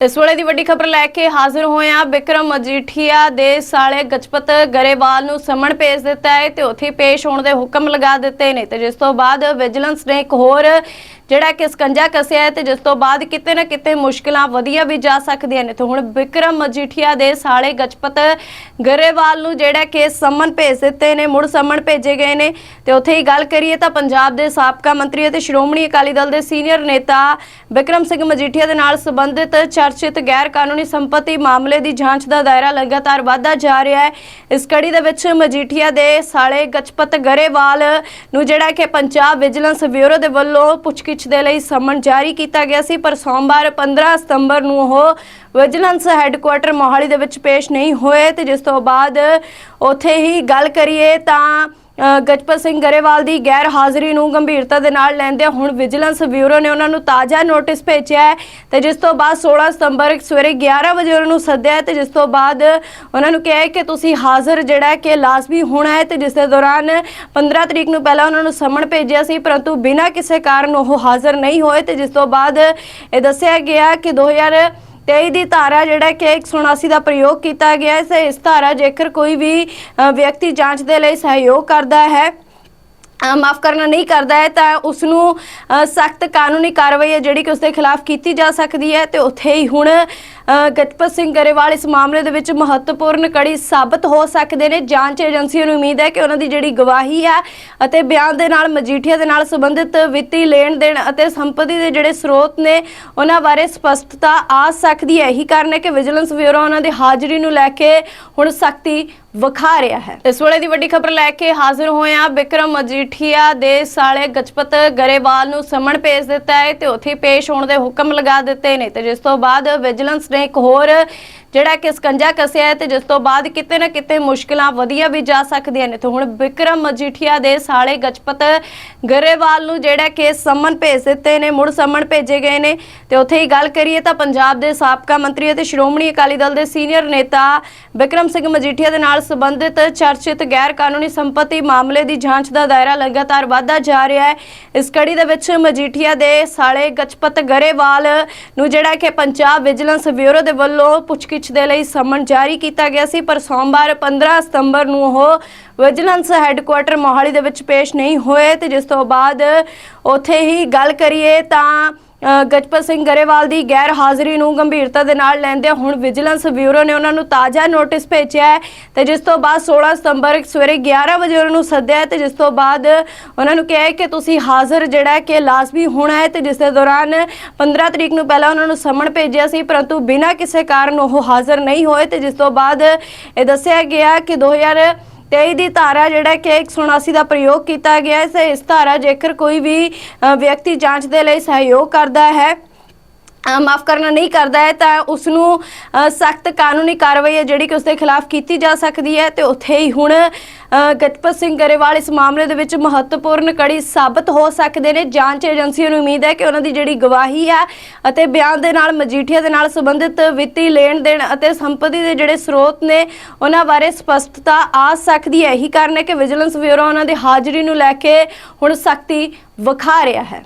ਇਸ ਵੇਲੇ ਦੀ ਵੱਡੀ ਖਬਰ ਲੈ ਕੇ ਹਾਜ਼ਰ ਹੋਏ ਹਾਂ ਵਿਕਰਮ ਮਜੀਠੀਆ ਦੇ ਸਾਲੇ ਗਜਪਤ ਗਰੇਵਾਲ ਨੂੰ ਸਮਣ ਭੇਜ ਦਿੱਤਾ ਹੈ ਤੇ ਉੱਥੇ ਪੇਸ਼ ਹੋਣ ਦੇ ਹੁਕਮ ਲਗਾ ਦਿੱਤੇ ਨੇ ਤੇ ਜਿਸ ਤੋਂ ਬਾਅਦ ਵਿਜੀਲੈਂਸ ਨੇ ਇੱਕ ਹੋਰ ਜਿਹੜਾ ਕਿ ਸਕੰਜਾ ਕੱਸਿਆ ਹੈ ਤੇ ਜਿਸ ਤੋਂ ਬਾਅਦ ਕਿਤੇ ਨਾ ਕਿਤੇ ਮੁਸ਼ਕਲਾਂ ਵਧੀਆਂ ਵੀ ਜਾ ਸਕਦੀਆਂ ਨੇ। ਤੇ ਹੁਣ ਵਿਕਰਮ ਮਜੀਠੀਆ ਦੇ ਸਾਲੇ ਗਜਪਤ ਗਰੇਵਾਲ ਨੂੰ ਜਿਹੜਾ ਕਿ ਸਮਨ ਭੇਜ ਦਿੱਤੇ ਨੇ, ਮੁੜ ਸਮਨ ਭੇਜੇ ਗਏ ਨੇ। ਤੇ ਉੱਥੇ ਹੀ ਗੱਲ ਕਰੀਏ ਤਾਂ ਪੰਜਾਬ ਦੇ ਸਾਬਕਾ ਮੰਤਰੀ ਅਤੇ ਸ਼੍ਰੋਮਣੀ ਅਕਾਲੀ ਦਲ ਦੇ ਸੀਨੀਅਰ ਨੇਤਾ ਵਿਕਰਮ ਸਿੰਘ ਮਜੀਠੀਆ ਦੇ ਨਾਲ ਸੰਬੰਧਿਤ ਚਰਚਿਤ ਗੈਰ ਕਾਨੂੰਨੀ ਸੰਪਤੀ ਮਾਮਲੇ ਦੀ ਜਾਂਚ ਦਾ ਦਾਇਰਾ ਲਗਾਤਾਰ ਵਧਦਾ ਜਾ ਰਿਹਾ ਹੈ। ਇਸ ਕੜੀ ਦੇ ਵਿੱਚ ਮਜੀਠੀਆ ਦੇ ਸਾਲੇ ਗਜਪਤ ਗਰੇਵਾਲ ਨੂੰ ਜਿਹੜਾ ਕਿ ਪੰਜਾਬ ਵਿਜੀਲੈਂਸ ਬਿਊਰੋ ਦੇ ਵੱਲੋਂ ਪੁੱਛਗਿੱਛ ਦੇ ਲਈ ਸਮਨ ਜਾਰੀ ਕੀਤਾ ਗਿਆ ਸੀ, ਪਰ ਸੋਮਵਾਰ 15 ਸਤੰਬਰ ਨੂੰ ਉਹ ਵਿਜੀਲੈਂਸ ਹੈੱਡਕੁਆਟਰ ਮੋਹਾਲੀ ਦੇ ਵਿੱਚ ਪੇਸ਼ ਨਹੀਂ ਹੋਏ ਤੇ ਜਿਸ ਤੋਂ ਬਾਅਦ ਉੱਥੇ ਹੀ ਗੱਲ ਕਰੀਏ ਤਾਂ ਗਜਪਤ ਸਿੰਘ ਗਰੇਵਾਲ ਦੀ ਗੈਰ ਹਾਜ਼ਰੀ ਨੂੰ ਗੰਭੀਰਤਾ ਦੇ ਨਾਲ ਲੈਂਦੇ ਹੁਣ ਵਿਜੀਲੈਂਸ ਬਿਊਰੋ ਨੇ ਉਹਨਾਂ ਨੂੰ ਤਾਜ਼ਾ ਨੋਟਿਸ ਭੇਜਿਆ ਹੈ ਤੇ ਜਿਸ ਤੋਂ ਬਾਅਦ 16 ਸਤੰਬਰ ਸਵੇਰੇ 11 ਵਜੇ ਉਹਨਾਂ ਨੂੰ ਸੱਦਿਆ ਹੈ ਤੇ ਜਿਸ ਤੋਂ ਬਾਅਦ ਉਹਨਾਂ ਨੂੰ ਕਿਹਾ ਕਿ ਤੁਸੀਂ ਹਾਜ਼ਰ ਜਿਹੜਾ ਕਿ ਲਾਜ਼ਮੀ ਹੋਣਾ ਹੈ ਤੇ ਜਿਸ ਦੇ ਦੌਰਾਨ 15 ਤਰੀਕ ਨੂੰ ਪਹਿਲਾਂ ਉਹਨਾਂ ਨੂੰ ਸਮਣ ਭੇਜਿਆ ਸੀ, ਪਰੰਤੂ ਬਿਨਾਂ ਕਿਸੇ ਕਾਰਨ ਉਹ ਹਾਜ਼ਰ ਨਹੀਂ ਹੋਏ ਤੇ ਜਿਸ ਤੋਂ ਬਾਅਦ ਇਹ ਦੱਸਿਆ ਗਿਆ ਕਿ 2000 23 ਦੀ ਧਾਰਾ ਜਿਹੜਾ ਕਿ 179 ਦਾ ਪ੍ਰਯੋਗ ਕੀਤਾ ਗਿਆ ਹੈ ਤੇ ਇਸ ਧਾਰਾ ਜੇਕਰ ਕੋਈ ਵੀ ਵਿਅਕਤੀ ਜਾਂਚ ਦੇ ਲਈ ਸਹਿਯੋਗ ਕਰਦਾ ਹੈ ਮਾਫ ਕਰਨਾ ਨਹੀਂ ਕਰਦਾ ਹੈ, ਤਾਂ ਉਸ ਨੂੰ ਸਖਤ ਕਾਨੂੰਨੀ ਕਾਰਵਾਈ ਹੈ ਜਿਹੜੀ ਕਿ ਉਸ ਦੇ ਖਿਲਾਫ ਕੀਤੀ ਜਾ ਸਕਦੀ ਹੈ ਤੇ ਉੱਥੇ ਹੀ ਹੁਣ ਗਤਪਤ ਸਿੰਘ ਗਰੇਵਾਲ, ਇਸ ਮਾਮਲੇ ਦੇ ਵਿੱਚ ਮਹੱਤਵਪੂਰਨ ਕੜੀ ਸਾਬਤ ਹੋ ਸਕਦੇ ਨੇ। ਜਾਂਚ ਏਜੰਸੀਆਂ ਨੂੰ ਉਮੀਦ ਹੈ ਕਿ ਉਹਨਾਂ ਦੀ ਜਿਹੜੀ ਗਵਾਹੀ ਹੈ ਅਤੇ ਬਿਆਨ ਦੇ ਨਾਲ, ਮਜੀਠੀਆ ਦੇ ਨਾਲ ਸੰਬੰਧਿਤ ਵਿੱਤੀ ਲੈਣ ਦੇਣ ਅਤੇ ਸੰਪਤੀ ਦੇ ਜਿਹੜੇ ਸਰੋਤ ਨੇ, ਉਹਨਾਂ ਬਾਰੇ ਸਪਸ਼ਟਤਾ ਆ ਸਕਦੀ ਹੈ। ਇਹੀ ਕਾਰਨ ਹੈ ਕਿ ਵਿਜੀਲੈਂਸ ਬਿਊਰੋ ਉਹਨਾਂ ਦੀ ਹਾਜ਼ਰੀ ਨੂੰ ਲੈ ਕੇ ਹੁਣ ਸਖਤੀ ਵਿਖਾ ਰਿਹਾ ਹੈ। ਇਸ ਵੇਲੇ ਦੀ ਵੱਡੀ ਖਬਰ ਲੈ ਕੇ ਹਾਜ਼ਰ ਹੋਏ ਹਾਂ ਵਿਕਰਮ ਮਜੀਠੀਆ ਦੇ ਸਾਲੇ ਗਜਪਤ ਗਰੇਵਾਲ ਨੂੰ ਸਮਣ ਭੇਜ ਦਿੱਤਾ ਹੈ ਤੇ ਉੱਥੇ ਪੇਸ਼ ਹੋਣ ਦੇ ਹੁਕਮ ਲਗਾ ਦਿੱਤੇ ਨੇ ਤੇ ਜਿਸ ਤੋਂ ਬਾਅਦ ਵਿਜੀਲੈਂਸ ਨੇ ਇੱਕ ਹੋਰ ਜਿਹੜਾ ਕਿ ਸਕੰਜਾ ਕੱਸਿਆ ਹੈ ਤੇ ਜਿਸ ਤੋਂ ਬਾਅਦ ਕਿਤੇ ਨਾ ਕਿਤੇ ਮੁਸ਼ਕਲਾਂ ਵਧੀਆਂ ਵੀ ਜਾ ਸਕਦੀਆਂ ਨੇ। ਤੇ ਹੁਣ ਵਿਕਰਮ ਮਜੀਠੀਆ ਦੇ ਸਾਲੇ ਗਜਪਤ ਗਰੇਵਾਲ ਨੂੰ ਜਿਹੜਾ ਕਿ ਸਮਨ ਭੇਜ ਦਿੱਤੇ ਨੇ, ਮੁੜ ਸਮਨ ਭੇਜੇ ਗਏ ਨੇ। ਤੇ ਉੱਥੇ ਹੀ ਗੱਲ ਕਰੀਏ ਤਾਂ ਪੰਜਾਬ ਦੇ ਸਾਬਕਾ ਮੰਤਰੀ ਅਤੇ ਸ਼੍ਰੋਮਣੀ ਅਕਾਲੀ ਦਲ ਦੇ ਸੀਨੀਅਰ ਨੇਤਾ ਵਿਕਰਮ ਸਿੰਘ ਮਜੀਠੀਆ ਦੇ ਨਾਲ ਸੰਬੰਧਿਤ ਚਰਚਿਤ ਗੈਰ ਕਾਨੂੰਨੀ ਸੰਪਤੀ ਮਾਮਲੇ ਦੀ ਜਾਂਚ ਦਾ ਦਾਇਰਾ ਲਗਾਤਾਰ ਵਧਦਾ ਜਾ ਰਿਹਾ ਹੈ। ਇਸ ਕੜੀ ਦੇ ਵਿੱਚ ਮਜੀਠੀਆ ਦੇ ਸਾਲੇ ਗਜਪਤ ਗਰੇਵਾਲ ਨੂੰ ਜਿਹੜਾ ਕਿ ਪੰਜਾਬ ਵਿਜੀਲੈਂਸ ਬਿਊਰੋ ਦੇ ਵੱਲੋਂ ਪੁੱਛਗਿੱਛ ਦੇ ਲਈ ਸਮਨ ਜਾਰੀ ਕੀਤਾ ਗਿਆ ਸੀ, ਪਰ ਸੋਮਵਾਰ 15 ਸਤੰਬਰ ਨੂੰ ਉਹ ਵਿਜੀਲੈਂਸ ਹੈੱਡਕੁਆਟਰ ਮੋਹਾਲੀ ਦੇ ਵਿੱਚ ਪੇਸ਼ ਨਹੀਂ ਹੋਏ ਤੇ ਜਿਸ ਤੋਂ ਬਾਅਦ ਉੱਥੇ ਹੀ ਗੱਲ ਕਰੀਏ ਤਾਂ ਗਜਪਤ ਸਿੰਘ ਗਰੇਵਾਲ ਦੀ ਗੈਰ ਹਾਜ਼ਰੀ ਨੂੰ ਗੰਭੀਰਤਾ ਦੇ ਨਾਲ ਲੈਂਦੇ ਹੁਣ ਵਿਜੀਲੈਂਸ ਬਿਊਰੋ ਨੇ ਉਹਨਾਂ ਨੂੰ ਤਾਜ਼ਾ ਨੋਟਿਸ ਭੇਜਿਆ ਹੈ ਤੇ ਜਿਸ ਤੋਂ ਬਾਅਦ 16 ਸਤੰਬਰ ਸਵੇਰੇ 11 ਵਜੇ ਉਹਨਾਂ ਨੂੰ ਸੱਦਿਆ ਹੈ ਤੇ ਜਿਸ ਤੋਂ ਬਾਅਦ ਉਹਨਾਂ ਨੂੰ ਕਿਹਾ ਹੈ ਕਿ ਤੁਸੀਂ ਹਾਜ਼ਰ ਜਿਹੜਾ ਕਿ ਲਾਜ਼ਮੀ ਹੋਣਾ ਹੈ ਤੇ ਜਿਸ ਦੇ ਦੌਰਾਨ 15 ਤਰੀਕ ਨੂੰ ਪਹਿਲਾਂ ਉਹਨਾਂ ਨੂੰ ਸਮਣ ਭੇਜਿਆ ਸੀ, ਪਰੰਤੂ ਬਿਨਾਂ ਕਿਸੇ ਕਾਰਨ ਉਹ ਹਾਜ਼ਰ ਨਹੀਂ ਹੋਏ ਤੇ ਜਿਸ ਤੋਂ ਬਾਅਦ ਇਹ ਦੱਸਿਆ ਗਿਆ ਕਿ 2000 23 ਦੀ ਧਾਰਾ ਜਿਹੜਾ ਕਿ 179 ਦਾ ਪ੍ਰਯੋਗ ਕੀਤਾ ਗਿਆ ਹੈ, ਇਸ ਧਾਰਾ ਜੇਕਰ ਕੋਈ ਵੀ ਵਿਅਕਤੀ ਜਾਂਚ ਦੇ ਲਈ ਸਹਿਯੋਗ ਕਰਦਾ ਹੈ ਮਾਫ ਕਰਨਾ ਨਹੀਂ ਕਰਦਾ ਹੈ, ਤਾਂ ਉਸ ਨੂੰ ਸਖਤ ਕਾਨੂੰਨੀ ਕਾਰਵਾਈ ਹੈ ਜਿਹੜੀ ਕਿ ਉਸ ਦੇ ਖਿਲਾਫ ਕੀਤੀ ਜਾ ਸਕਦੀ ਹੈ ਤੇ ਉੱਥੇ ਹੀ ਹੁਣ ਗਤਪਤ ਸਿੰਘ ਗਰੇਵਾਲ ਇਸ ਮਾਮਲੇ ਦੇ ਵਿੱਚ ਮਹੱਤਵਪੂਰਨ ਕੜੀ ਸਾਬਤ ਹੋ ਸਕਦੇ ਨੇ। ਜਾਂਚ ਏਜੰਸੀਆਂ ਨੂੰ ਉਮੀਦ ਹੈ ਕਿ ਉਹਨਾਂ ਦੀ ਜਿਹੜੀ ਗਵਾਹੀ ਹੈ ਅਤੇ ਬਿਆਨ ਦੇ ਨਾਲ ਮਜੀਠੀਆ ਦੇ ਨਾਲ ਸੰਬੰਧਿਤ ਵਿੱਤੀ ਲੈਣ ਦੇਣ ਅਤੇ ਸੰਪਤੀ ਦੇ ਜਿਹੜੇ ਸਰੋਤ ਨੇ, ਉਹਨਾਂ ਬਾਰੇ ਸਪਸ਼ਟਤਾ ਆ ਸਕਦੀ ਹੈ। ਇਹੀ ਕਾਰਨ ਹੈ ਕਿ ਵਿਜੀਲੈਂਸ ਬਿਊਰੋ ਉਹਨਾਂ ਦੀ ਹਾਜ਼ਰੀ ਨੂੰ ਲੈ ਕੇ ਹੁਣ ਸਖਤੀ ਵਿਖਾ ਰਿਹਾ ਹੈ।